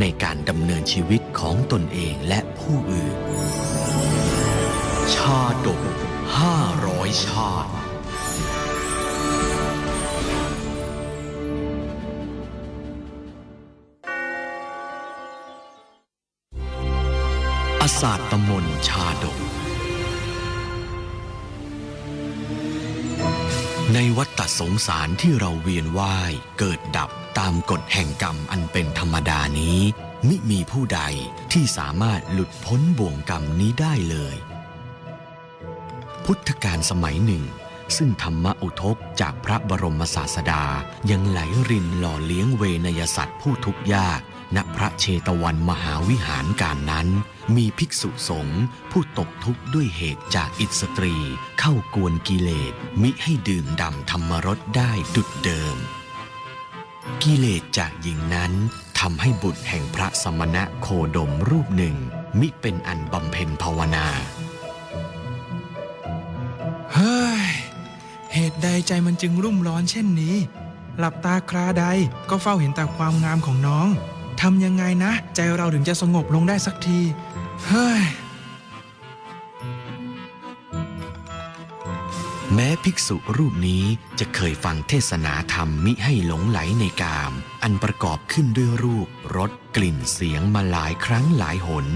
ในการดำเนินชีวิตของตนเองและผู้อื่น ชาดกห้าร้อยชาติอศาสตมนชาดก ในวัฏสงสารที่เราเวียนว่ายเกิดดับตามกฎแห่งกรรมอันเป็นธรรมดานี้ มิมีผู้ใดที่สามารถหลุดพ้นบ่วงกรรมนี้ได้เลย พุทธกาลสมัยหนึ่ง ซึ่งธรรมอุทกจากพระบรมศาสดายังไหลรินหล่อเลี้ยงเวนยสัตว์ผู้ทุกข์ยาก ณพระเชตวันมหาวิหารการนั้น มีภิกษุสงฆ์ผู้ตกทุกข์ด้วยเหตุจากอิสตรี เข้ากวนกิเลสมิให้ดื่มดำธรรมรสได้ดุดเดิม กิเลสจากหญิงนั้นทำให้บุตรแห่งพระสมณะโคดมรูปหนึ่ง มิเป็นอันบำเพ็ญภาวนา เฮ้ย เหตุใดใจมันจึงรุ่มร้อนเช่นนี้ หลับตาคราใดก็เฝ้าเห็นแต่ความงามของน้อง ทำยังไงนะ ใจเราถึงจะสงบลงได้สักที เฮ้ย แม้ภิกษุรูปนี้จะเคยฟังเทศนาธรรมมิให้หลงไหลในกาม อันประกอบขึ้นด้วยรูปรสกลิ่นเสียงมาหลายครั้งหลายหน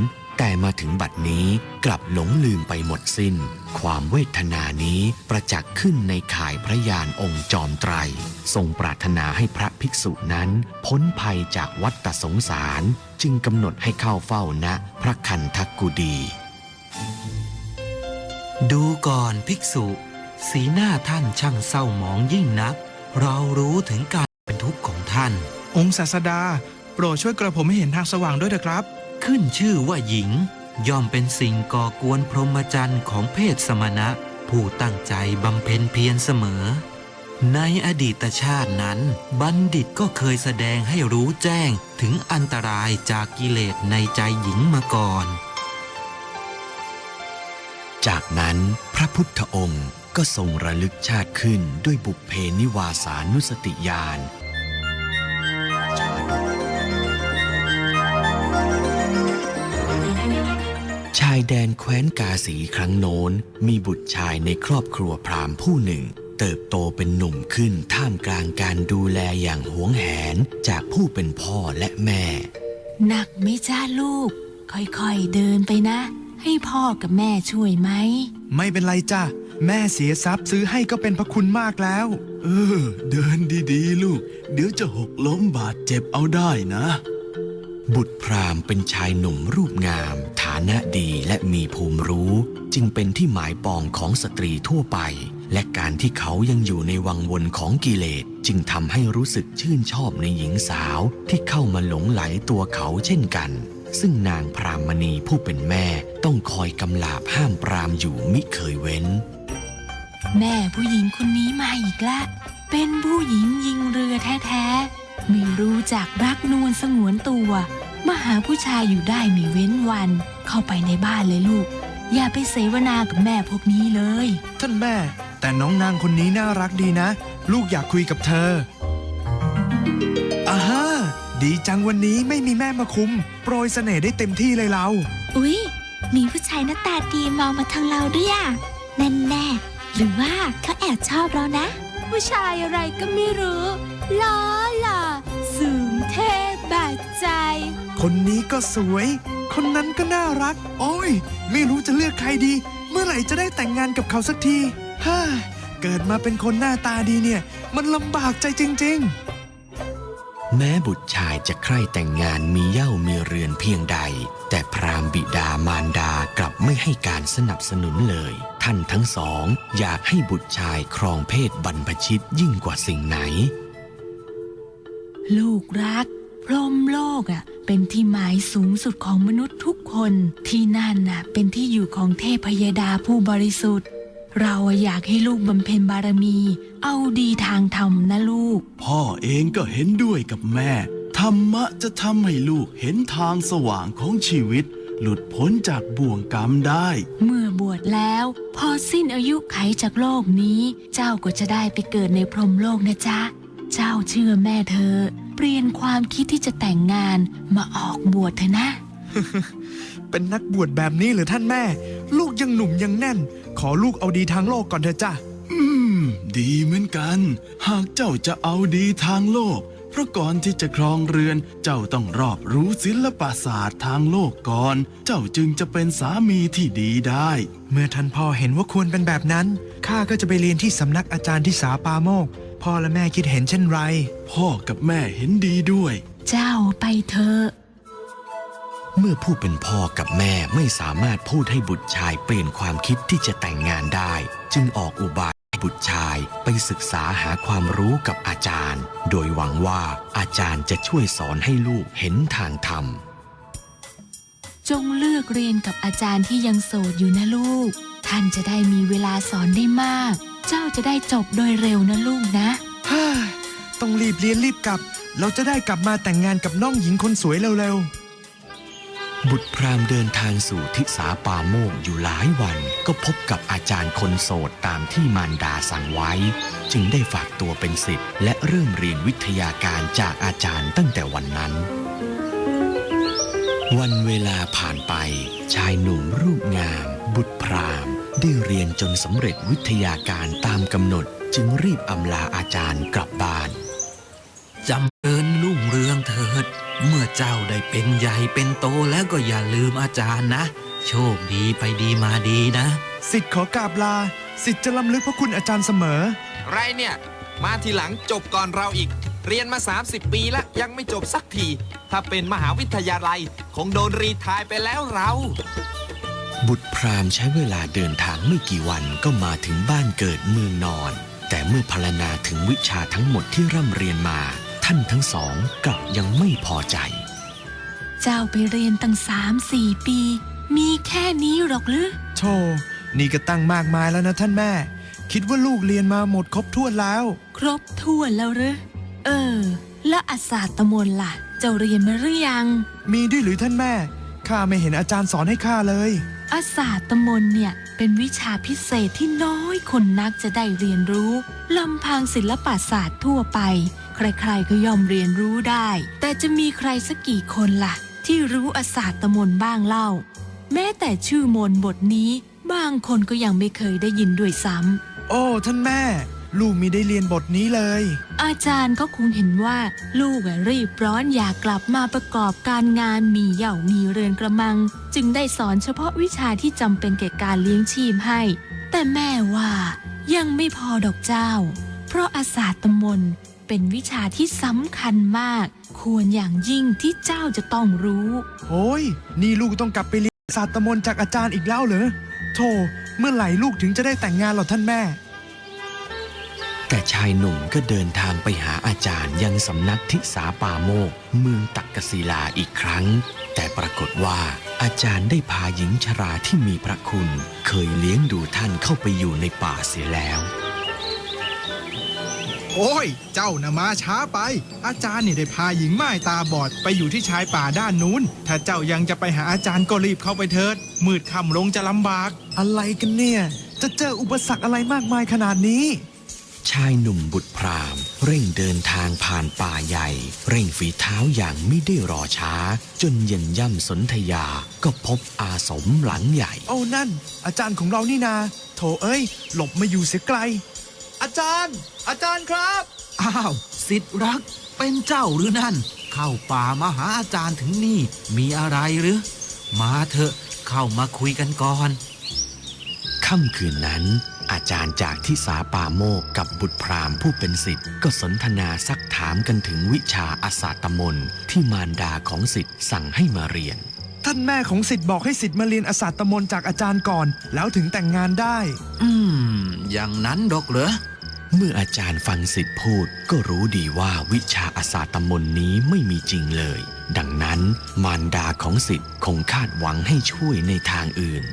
แต่มาถึงบัดนี้กลับหลงลืมไปหมดสิน้น ความเวทนานี้ประจักษ์ขึ้นในข่ายพระยานองค์จอมไตร ทรงปรารถนาให้พระภิกษุนั้น พ้นภัยจากวัฏสงสาร จึงกำหนดให้เข้าเฝ้าณพระคันธกุดี ดูก่อนภิกษุ สีหน้าท่านช่างเศร้าหมองยิ่งนัก เรารู้ถึงการเป็นทุกข์ของท่าน องค์ศาสดา โปรดช่วยกระผมให้เห็นทางสว่างด้วยเถอะครับ ขึ้นชื่อว่าหญิง ย่อมเป็นสิ่งก่อกวนพรหมจรรย์ของเพศสมณะ ผู้ตั้งใจบำเพ็ญเพียรเสมอ ในอดีตชาตินั้น บัณฑิตก็เคยแสดงให้รู้แจ้งถึงอันตรายจากกิเลสในใจหญิงมาก่อน จากนั้นพระพุทธองค์ก็ทรงระลึกชาติขึ้นด้วยบุพเพนิวาสานุสติญาณ ชายแดนแคว้นกาสีครั้งโน้น มีบุตรชายในครอบครัวพราหมณ์ผู้หนึ่ง เติบโตเป็นหนุ่มขึ้นท่ามกลางการดูแลอย่างหวงแหนจากผู้เป็นพ่อและแม่ หนักไหม่จ้าลูก ค่อยๆเดินไปนะ ให้พ่อกับแม่ช่วยไหม ไม่เป็นไรจ้ะแม่เสียทรัพย์ซื้อให้ก็เป็นพระคุณมากแล้ว เออ เดินดีๆ ลูก เดี๋ยวจะหกล้มบาดเจ็บเอาได้นะ บุตรพราหมณ์เป็นชายหนุ่มรูปงามฐานะดีและมีภูมิรู้ จึงเป็นที่หมายปองของสตรีทั่วไป และการที่เขายังอยู่ในวังวนของกิเลส จึงทำให้รู้สึกชื่นชอบในหญิงสาวที่เข้ามาหลงไหลตัวเขาเช่นกัน ซึ่งนางพรามณีผู้เป็นแม่ต้องคอยกำลาบห้ามปรามอยู่มิเคยเว้น แม่ผู้หญิงคนนี้มาอีกละเป็นผู้หญิงยิงเรือแท้ๆไม่รู้จักรักนวลสงวนตัว มาหาผู้ชายอยู่ได้ไม่เว้นวัน เข้าไปในบ้านเลยลูก อย่าไปเสวนากับแม่พวกนี้เลย ท่านแม่ แต่น้องนางคนนี้น่ารักดีนะ ลูกอยากคุยกับเธออ่าฮะดีจังวันนี้ไม่มีแม่มาคุม โปรยเสน่ห์ได้เต็มที่เลยเรา อุ๊ย มีผู้ชายหน้าตาดีมองมาทางเราด้วยอะแน่แน่ๆหรือว่าเขาแอบชอบเรานะ ผู้ชายอะไรก็ไม่รู้ล้อหล่อ คนนี้ก็สวย คนนั้นก็น่ารัก โอ้ย ไม่รู้จะเลือกใครดี เมื่อไหร่จะได้แต่งงานกับเขาสักทีฮ่าเกิดมาเป็นคนหน้าตาดีเนี่ย มันลำบากใจจริง ๆ แม้บุตรชายจะใคร่แต่งงานมีเหย้ามีเรือนเพียงใด แต่พราหมณ์บิดามารดากลับไม่ให้การสนับสนุนเลย ท่านทั้งสองอยากให้บุตรชายครองเพศบรรพชิตยิ่งกว่าสิ่งไหน ลูกรัก พรหมโลกอะเป็นที่หมายสูงสุดของมนุษย์ทุกคนที่นั่นน่ะเป็นที่อยู่ของเทพยดาผู้บริสุทธิ์ เราอะอยากให้ลูกบำเพ็ญบารมี เอาดีทางธรรมนะลูก พ่อเองก็เห็นด้วยกับแม่ ธรรมะจะทำให้ลูกเห็นทางสว่างของชีวิต หลุดพ้นจากบ่วงกรรมได้ เมื่อบวชแล้ว พอสิ้นอายุไขจากโลกนี้ เจ้าก็จะได้ไปเกิดในพรหมโลกนะจ๊ะ เจ้าเชื่อแม่เธอะเปลี่ยนความคิดที่จะแต่งงานมาออกบวชเถอะนะ เป็นนักบวชแบบนี้เหรือท่านแม่ ลูกยังหนุ่มยังแน่น ขอลูกเอาดีทางโลกก่อนเถอะจ้ะอืม ดีเหมือนกัน หากเจ้าจะเอาดีทางโลก เพราะก่อนที่จะครองเรือน เจ้าต้องรอบรู้ศิลปศาสตร์ทางโลกก่อน เจ้าจึงจะเป็นสามีที่ดีได้ เมื่อท่านพ่อเห็นว่าควรเป็นแบบนั้นข้าก็จะไปเรียนที่สำนักอาจารย์ที่สาปาโมก พ่อและแม่คิดเห็นเช่นไร พ่อกับแม่เห็นดีด้วย เจ้าไปเถอะเมื่อผู้เป็นพ่อกับแม่ไม่สามารถพูดให้บุตรชายเปลี่ยนความคิดที่จะแต่งงานได้ จึงออกอุบายให้บุตรชายไปศึกษาหาความรู้กับอาจารย์ โดยหวังว่าอาจารย์จะช่วยสอนให้ลูกเห็นทางธรรม จงเลือกเรียนกับอาจารย์ที่ยังโสดอยู่นะลูก ท่านจะได้มีเวลาสอนได้มาก เจ้าจะได้จบโดยเร็วนะลูกนะฮ่าต้องรีบเรียนรีบกลับ เราจะได้กลับมาแต่งงานกับน้องหญิงคนสวยเร็วบุตรพราหมณ์เดินทางสู่ทิสาป่าโมกอยู่หลายวัน ก็พบกับอาจารย์คนโสดตามที่มารดาสั่งไว้ จึงได้ฝากตัวเป็นศิษย์และเริ่มเรียนวิทยาการจากอาจารย์ตั้งแต่วันนั้นวันเวลาผ่านไป ชายหนุ่มรูปงาม บุตรพราหมณ์ ได้เรียนจนสำเร็จวิทยาการตามกำหนดจึงรีบอำลาอาจารย์กลับบ้านจำเริญรุ่งเรืองเถิด เมื่อเจ้าได้เป็นใหญ่เป็นโตแล้วก็อย่าลืมอาจารย์นะ โชคดีไปดีมาดีนะๆสิทธิ์ขอกราบลาสิทธิ์จะล้ำลึกพระคุณอาจารย์เสมอ ไรเนี่ย มาทีหลังจบก่อนเราอีก เรียนมา 30 ปีแล้วยังไม่จบสักที ถ้าเป็นมหาวิทยาลัย คงโดนรีไทายไปแล้วเรา บุตรพราหมณ์ใช้เวลาเดินทางไม่กี่วันก็มาถึงบ้านเกิดเมืองนอน แต่เมื่อพรรณนาถึงวิชาทั้งหมดที่ร่ำเรียนมา ท่านทั้งสองกลับยังไม่พอใจ เจ้าไปเรียนตั้งสามสี่ปี มีแค่นี้หรอกหรือโธ่นี่ก็ตั้งมากมายแล้วนะท่านแม่ คิดว่าลูกเรียนมาหมดครบถ้วนแล้ว ครบถ้วนแล้วหรือเออ แล้วอาศาสตมนต์ล่ะ เจ้าเรียนมาหรือยัง มีด้วยหรือท่านแม่ข้าไม่เห็นอาจารย์สอนให้ข้าเลย อาศาสตมนต์เนี่ยเป็นวิชาพิเศษที่น้อยคนนักจะได้เรียนรู้ลำพังศิลปศาสตร์ทั่วไป ใครๆก็ยอมเรียนรู้ได้ แต่จะมีใครสักกี่คนล่ะ ที่รู้อาศาสตมนต์บ้างเล่า แม้แต่ชื่อมนบทนี้ บางคนก็ยังไม่เคยได้ยินด้วยซ้ำโอ้ ท่านแม่ ลูกมีได้เรียนบทนี้เลย อาจารย์ก็คงเห็นว่า ลูกอะรีบร้อนอยากกลับมาประกอบการงานมีเหย่ามีเรือนกระมัง จึงได้สอนเฉพาะวิชาที่จำเป็นแก่การเลี้ยงชีพให้ แต่แม่ว่ายังไม่พอดอกเจ้า เพราะอาสาตมนต์เป็นวิชาที่สำคัญมาก ควรอย่างยิ่งที่เจ้าจะต้องรู้โอ้ยนี่ลูกต้องกลับไปเรียนศาสตร์มนต์จากอาจารย์อีกแล้วเหรอโธ่เมื่อไหร่ลูกถึงจะได้แต่งงานเหรอท่านแม่ แต่ชายหนุ่มก็เดินทางไปหาอาจารย์ยังสำนักทิสาปาโมก เมืองตักกศิลาอีกครั้ง แต่ปรากฏว่าอาจารย์ได้พาหญิงชราที่มีพระคุณ เคยเลี้ยงดูท่านเข้าไปอยู่ในป่าเสียแล้ว โอ้ย เจ้านะมาช้าไป อาจารย์นี่ได้พาหญิงม่ายตาบอดไปอยู่ที่ชายป่าด้านนู้น ถ้าเจ้ายังจะไปหาอาจารย์ก็รีบเข้าไปเถิด มืดค่ำลงจะลำบาก อะไรกันเนี่ย จะเจออุปสรรคอะไรมากมายขนาดนี้ ชายหนุ่มบุตรพราหมณ์ เร่งเดินทางผ่านป่าใหญ่ เร่งฝีเท้าอย่างไม่ได้รอช้า จนเย็นย่ำสนธยาก็พบอาสมหลังใหญ่ โอ้นั่น อาจารย์ของเรานี่นา โถเอ้ย หลบมาอยู่เสียไกล อาจารย์ อาจารย์ครับ อ้าวสิทธิ์รักเป็นเจ้าหรือนั่น เข้าป่ามาหาอาจารย์ถึงนี่มีอะไรหรือ มาเถอะเข้ามาคุยกันก่อนค่ำคืนนั้น อาจารย์จากที่สาป่าโมกกับบุตรพราหมณ์ผู้เป็นสิทธิ์ก็สนทนาซักถามกันถึงวิชาอาสาตมนต์ที่มารดาของสิทธิ์สั่งให้มาเรียน ท่านแม่ของสิทธิ์บอกให้สิทธิ์มาเรียนอาสาตมนต์จากอาจารย์ก่อน แล้วถึงแต่งงานได้ อืม อย่างนั้นดอกเหรอเมื่ออาจารย์ฟังสิทธิ์พูดก็รู้ดีว่าวิชาอาสาตมนต์นี้ไม่มีจริงเลย ดังนั้นมารดาของสิทธิ์คงคาดหวังให้ช่วยในทางอื่น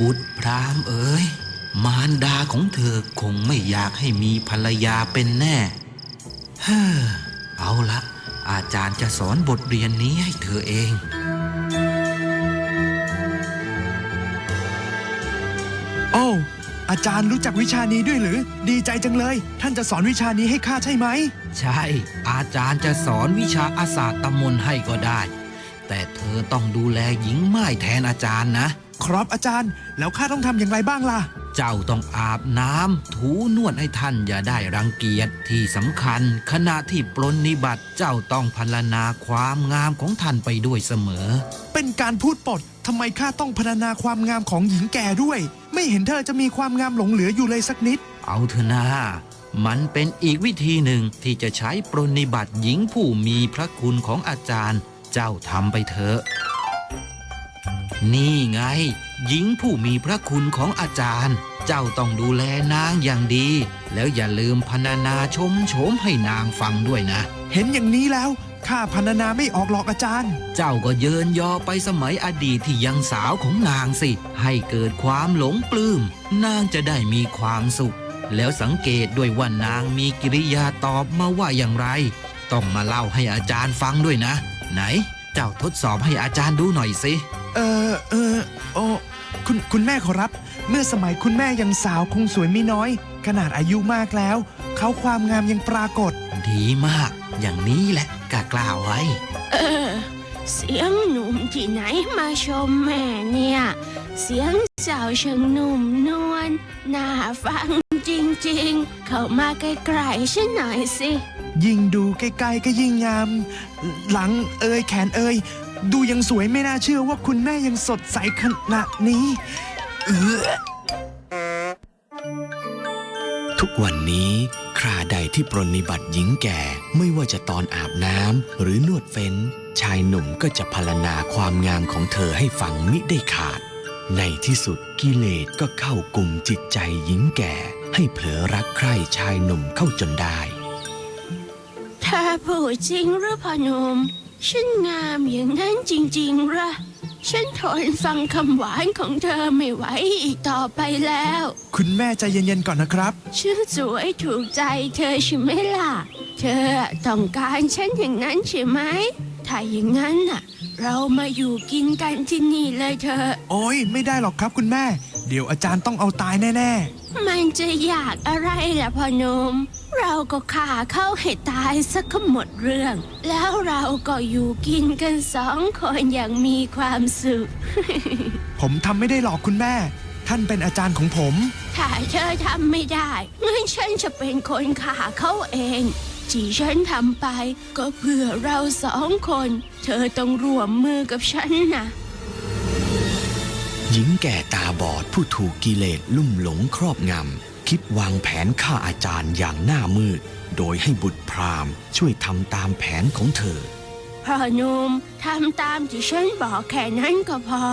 บุตรพรามเอ๋ย มารดาของเธอคงไม่อยากให้มีภรรยาเป็นแน่เฮ้อเอาละอาจารย์จะสอนบทเรียนนี้ให้เธอเองโอ้อาจารย์รู้จักวิชานี้ด้วยหรือ ดีใจจังเลย ท่านจะสอนวิชานี้ให้ข้าใช่ไหม ใช่ อาจารย์จะสอนวิชาอาสาตมนต์ให้ก็ได้ แต่เธอต้องดูแลหญิงไม้แทนอาจารย์นะ ครับอาจารย์ แล้วข้าต้องทำอย่างไรบ้างล่ะ เจ้าต้องอาบน้ำถูนวดให้ท่านอย่าได้รังเกียจที่สำคัญ ขณะที่ปลนนิบัติเจ้าต้องพรรณนาความงามของท่านไปด้วยเสมอ เป็นการพูดปดทำไมข้าต้องพรรณนาความงามของหญิงแก่ด้วย ไม่เห็นเธอจะมีความงามหลงเหลืออยู่เลยสักนิด เอาเถอะนามันเป็นอีกวิธีหนึ่งที่จะใช้ปรนนิบัติหญิงผู้มีพระคุณของอาจารย์ เจ้าทำไปเถอะ นี่ไง หญิงผู้มีพระคุณของอาจารย์ เจ้าต้องดูแลนางอย่างดี แล้วอย่าลืมพรรณนาชมโฉมให้นางฟังด้วยนะ เห็นอย่างนี้แล้วข้าพรรณนาไม่ออกหรอกอาจารย์ เจ้าก็เยินยอไปสมัยอดีตที่ยังสาวของนางสิ ให้เกิดความหลงปลื้ม นางจะได้มีความสุข แล้วสังเกตด้วยว่านางมีกิริยาตอบมาว่าอย่างไร ต้องมาเล่าให้อาจารย์ฟังด้วยนะ ไหน เจ้าทดสอบให้อาจารย์ดูหน่อยสิ เออเออโอ้คุณคุณแม่ขอรับ เมื่อสมัยคุณแม่ยังสาวคงสวยไม่น้อย ขนาดอายุมากแล้ว เขาความงามยังปรากฏ ดีมาก อย่างนี้แหละกล้ากล่าวไว้ เออ เสียงหนุ่มที่ไหนมาชมแม่เนี่ย เสียงสาวเชิงหนุ่มนวลน่าฟังจริงๆ เข้ามาใกล้ๆฉันหน่อยสิ ยิ่งดูใกล้ๆก็ยิ่งงาม หลังเอยแขนเอย ดูยังสวยไม่น่าเชื่อว่าคุณแม่ยังสดใสขนาดนี้เออทุกวันนี้คราใดที่ปรนนิบัติหญิงแก่ไม่ว่าจะตอนอาบน้ำหรือนวดเฟ้น ชายหนุ่มก็จะพรรณนาความงามของเธอให้ฟังมิได้ขาด ในที่สุดกิเลสก็เข้ากลุ่มจิตใจหญิงแก่ ให้เผลอรักใคร่ชายหนุ่มเข้าจนได้ ถ้าพูดจริงหรือพ่อหนุ่ม ฉันงามอย่างนั้นจริงๆเหรอฉันทนฟังคำหวานของเธอไม่ไหวอีกต่อไปแล้ว คุณแม่ใจเย็นๆก่อนนะครับฉันสวยถูกใจเธอใช่ไหมล่ะ เธอต้องการฉันอย่างนั้นใช่ไหม ถ้าอย่างนั้นน่ะ เรามาอยู่กินกันที่นี่เลยเธอะโอ้ยไม่ได้หรอกครับคุณแม่ เดี๋ยวอาจารย์ต้องเอาตายแน่มันจะอยากอะไรล่ะพ่อหนุ่มเราก็ฆ่าเขาให้ตายสักก็หมดเรื่อง แล้วเราก็อยู่กินกันสองคนอย่างมีความสุขๆผมทำไม่ได้หรอกคุณแม่ ท่านเป็นอาจารย์ของผม ถ้าเธอทำไม่ได้งั้นฉันจะเป็นคนฆ่าเขาเองที่ฉันทำไป ก็เพื่อเราสองคน เธอต้องร่วมมือกับฉันนะ หญิงแก่ตาบอดผู้ถูกกิเลสลุ่มหลงครอบงำ คิดวางแผนฆ่าอาจารย์อย่างหน้ามืด โดยให้บุตรพราหมณ์ช่วยทำตามแผนของเธอพ่อหนุ่มทำตามที่ฉันบอกแค่นั้นก็พอ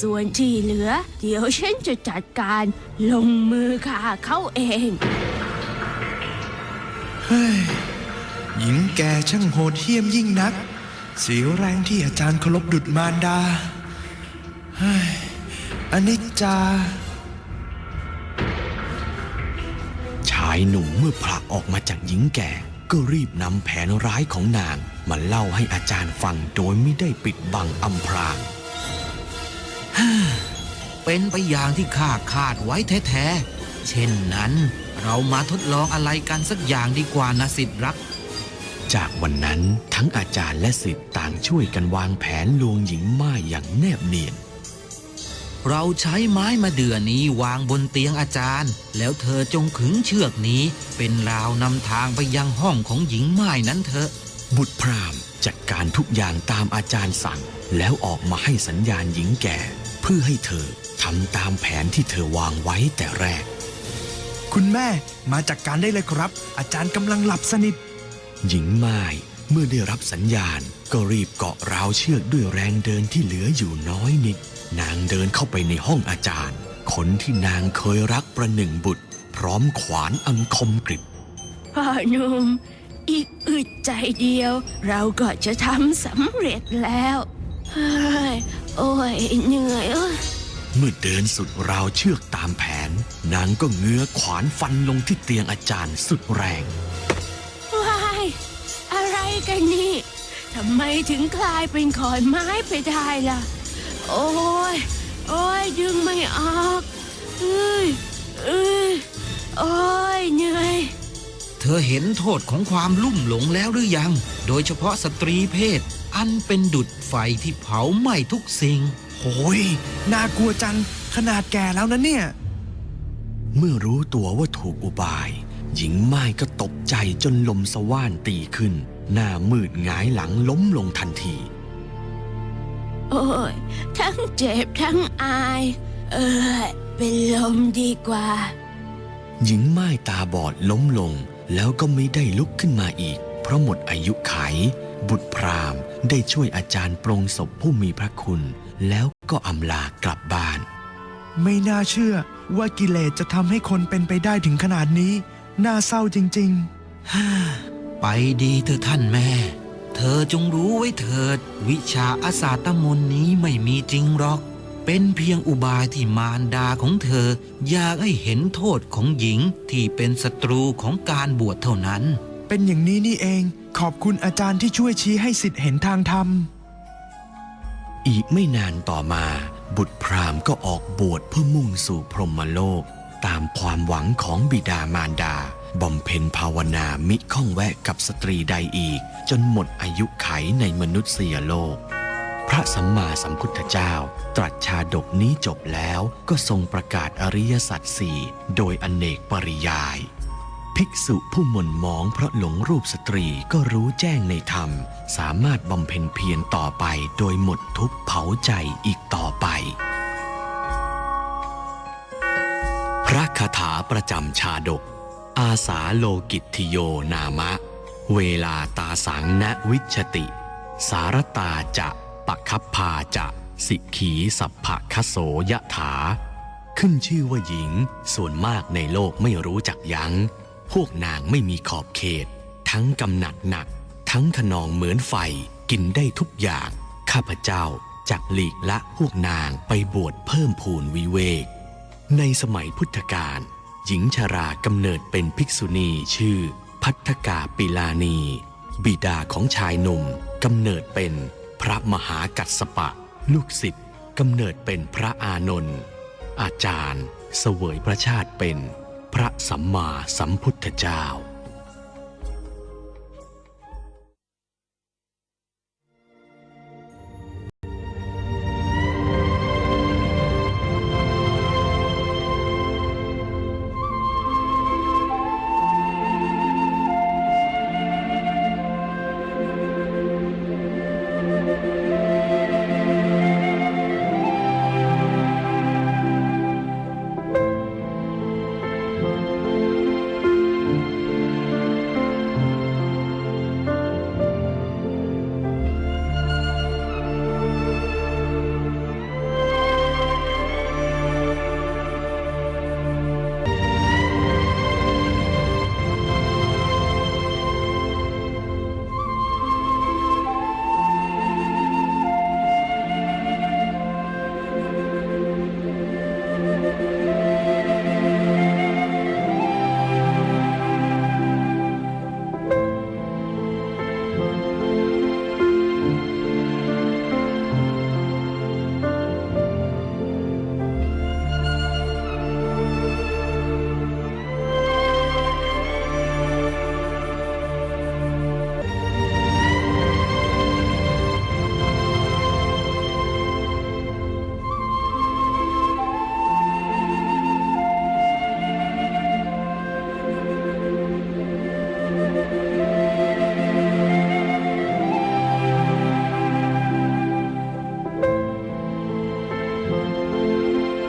ส่วนที่เหลือ เดี๋ยวฉันจะจัดการลงมือฆ่าเขาเองเฮ้ยหญิงแก่ช่างโหดเหี้ยมยิ่งนัก เสียแรงที่อาจารย์เคารพดุดมารดาเฮ้ย อนิจจา ชายหนุ่มเมื่อผลักออกมาจากหญิงแก่ ก็รีบนำแผนร้ายของนางมาเล่าให้อาจารย์ฟังโดยไม่ได้ปิดบังอำพรางเป็นไปอย่างที่ข้าคาดไว้แท้ๆ เช่นนั้นเรามาทดลองอะไรกันสักอย่างดีกว่านะสิทธิ์รัก จากวันนั้นทั้งอาจารย์และศิษย์ต่างช่วยกันวางแผนลวงหญิงม่ายอย่างแนบเนียน เราใช้ไม้มาเดือนี้วางบนเตียงอาจารย์ แล้วเธอจงขึงเชือกนี้ เป็นราวนำทางไปยังห้องของหญิงม่ายนั้นเถอะ บุตรพราหมณ์จัดการทุกอย่างตามอาจารย์สั่ง แล้วออกมาให้สัญญาณหญิงแก่ เพื่อให้เธอทำตามแผนที่เธอวางไว้แต่แรก คุณแม่มาจากการได้เลยครับ อาจารย์กำลังหลับสนิท หญิงม่าย เมื่อได้รับสัญญาณ ก็รีบเกาะราวเชือกด้วยแรงเดินที่เหลืออยู่น้อยนิด นางเดินเข้าไปในห้องอาจารย์ คนที่นางเคยรักประหนึ่งบุตร พร้อมขวานอันคมกริบพ่อหนุ่มอีกอึดใจเดียว เราก็จะทำสำเร็จแล้วเฮ้ยโอ้ยเหนื่อยเอ้ยเมื่อเดินสุดราวเชือกตามแผน นางก็เงื้อขวานฟันลงที่เตียงอาจารย์สุดแรงว้ายอะไร กันนี่ทำไมถึงกลายเป็นขอนไม้ไปได้ล่ะ โอ้ย โอ้ยดึงไม่ออกเอ้ยเอ้ยโอ้ยเหนื่อย เธอเห็นโทษของความลุ่มหลงแล้วหรือยัง โดยเฉพาะสตรีเพศ อันเป็นดุดไฟที่เผาไหม้ทุกสิ่งโอ้ยน่ากลัวจัง ขนาดแก่แล้วนะเนี่ย เมื่อรู้ตัวว่าถูกอุบาย หญิงไม้ก็ตกใจจนลมสว่านตีขึ้น หน้ามืดหงายหลังล้มลงทันที โอ้ย ทั้งเจ็บทั้งอาย เออ เป็นลมดีกว่า หญิงไม้ตาบอดล้มลง แล้วก็ไม่ได้ลุกขึ้นมาอีก เพราะหมดอายุไข บุตรพราหมณ์ได้ช่วยอาจารย์ปรงศพผู้มีพระคุณ แล้วก็อำลากลับบ้าน ไม่น่าเชื่อว่ากิเลสจะทำให้คนเป็นไปได้ถึงขนาดนี้ น่าเศร้าจริง ไปดีเถอะท่านแม่ เธอจงรู้ไว้เถิด วิชาอาสาตมนต์นี้ไม่มีจริงหรอก เป็นเพียงอุบายที่มารดาของเธอ อยากให้เห็นโทษของหญิงที่เป็นศัตรูของการบวชเท่านั้นๆเป็นอย่างนี้นี่เอง ขอบคุณอาจารย์ที่ช่วยชี้ให้สิทธิ์เห็นทางธรรม อีกไม่นานต่อมา บุตรพราหมณ์ก็ออกบวชเพื่อมุ่งสู่พรหมโลก ตามความหวังของบิดามารดา บำเพ็ญภาวนามิข้องแวะกับสตรีใดอีก จนหมดอายุไขในมนุษยโลก พระสัมมาสัมพุทธเจ้า ตรัสชาดกนี้จบแล้วก็ทรงประกาศอริยสัจสี่โดยอเนกปริยาย ภิกษุผู้หม่นมองเพราะหลงรูปสตรีก็รู้แจ้งในธรรม สามารถบำเพ็ญเพียรต่อไปโดยหมดทุกเผาใจอีกต่อไปพระคาถาประจำชาดก อาสาโลกิตทิโยนามะ เวลาตาสังนวิชติ สารตาจะปะคับพาจะสิกขีสัพพะคโสยะถา ขึ้นชื่อว่าหญิงส่วนมากในโลกไม่รู้จักยัง้ง พวกนางไม่มีขอบเขต ทั้งกำหนัดหนัก ทั้งขนองเหมือนไฟกินได้ทุกอย่าง ข้าพเจ้าจักหลีกละพวกนางไปบวชเพิ่มพูนวิเวก ในสมัยพุทธกาล หญิงชรากำเนิดเป็นภิกษุณีชื่อ พัทธกาปิลานี บิดาของชายหนุ่มกำเนิดเป็นพระมหากัสปะ ลูกศิษย์กำเนิดเป็นพระอานนท์อาจารย์ เสวยพระชาติเป็น พระสัมมาสัมพุทธเจ้า